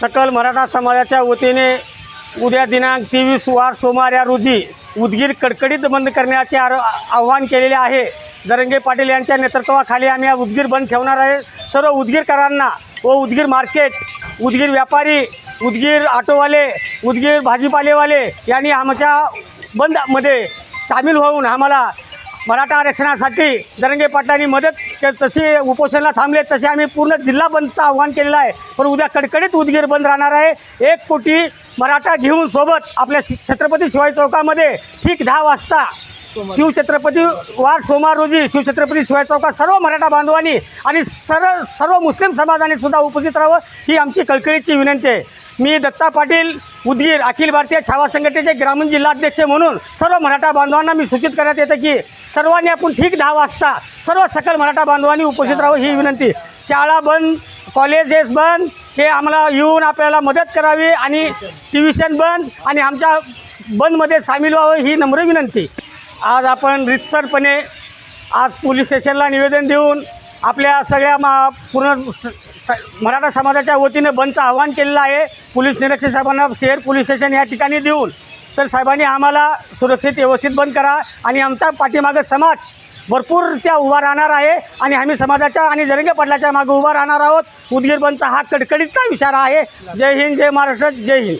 सकल मराठा समाजाच्या वतीने उद्या दिनांक तेवीस वार सोमवार या रोजी उदगीर कडकडीत बंद करण्याचे आर आव्हान केलेले आहे. जरंगे पाटील यांच्या नेतृत्वाखाली आम्ही हा उदगीर बंद ठेवणार आहे. सर्व उदगीरकरांना व उदगीर मार्केट उदगीर व्यापारी उदगीर ऑटोवाले उदगीर भाजीपालेवाले यांनी आमच्या बंदमध्ये सामील होऊन आम्हाला मराठा आरक्षणासाठी जरंगे पाटलांनी मदत के तशी उपोषणाला थांबले तसे आम्ही पूर्ण जिल्हा बंदचं आव्हान केलेलं आहे. पण उद्या कडकडीत उदगीर बंद राहणार आहे. एक कोटी मराठा घेऊन सोबत आपल्या शि- छत्रपती शिवाजी चौकामध्ये ठीक दहा वाजता शिवछत्रपती वार सोमवार रोजी शिवछत्रपती शिवाजी चौकात सर्व मराठा बांधवांनी आणि सर्व सर्व मुस्लिम समाजाने सुद्धा उपस्थित राहावं ही आमची कळकळीची विनंती आहे. मी दत्ता पाटील उदगीर अखिल भारतीय छावा संघटनेचे ग्रामीण जिल्हाध्यक्ष म्हणून सर्व मराठा बांधवांना मी सूचित करण्यात येतं की सर्वांनी आपण ठीक दहा वाजता सर्व सकल मराठा बांधवांनी उपस्थित राहावं ही विनंती. शाळा बंद कॉलेजेस बंद हे आम्हाला येऊन आपल्याला मदत करावी आणि ट्युशन बंद आणि आमच्या बंदमध्ये सामील व्हावं ही नम्र विनंती. आज आपण रितसरपणे आज पोलीस स्टेशनला निवेदन देऊन आपल्या सगळ्या मा पूर्ण स स मराठा समाजाच्या वतीने बंदचं आव्हान केलेलं आहे. पोलीस निरीक्षक साहेबांना शहर पोलीस स्टेशन या ठिकाणी देऊन तर साहेबांनी आम्हाला सुरक्षित व्यवस्थित बंद करा आणि आमचा पाठीमागं समाज भरपूररित्या उभा राहणार आहे आणि आम्ही समाजाच्या आणि जरंगे पाटलाच्या मागे उभा राहणार आहोत. उदगीर बंदचा हा कडकडीतला इशारा आहे. जय हिंद जय महाराष्ट्र जय हिंद.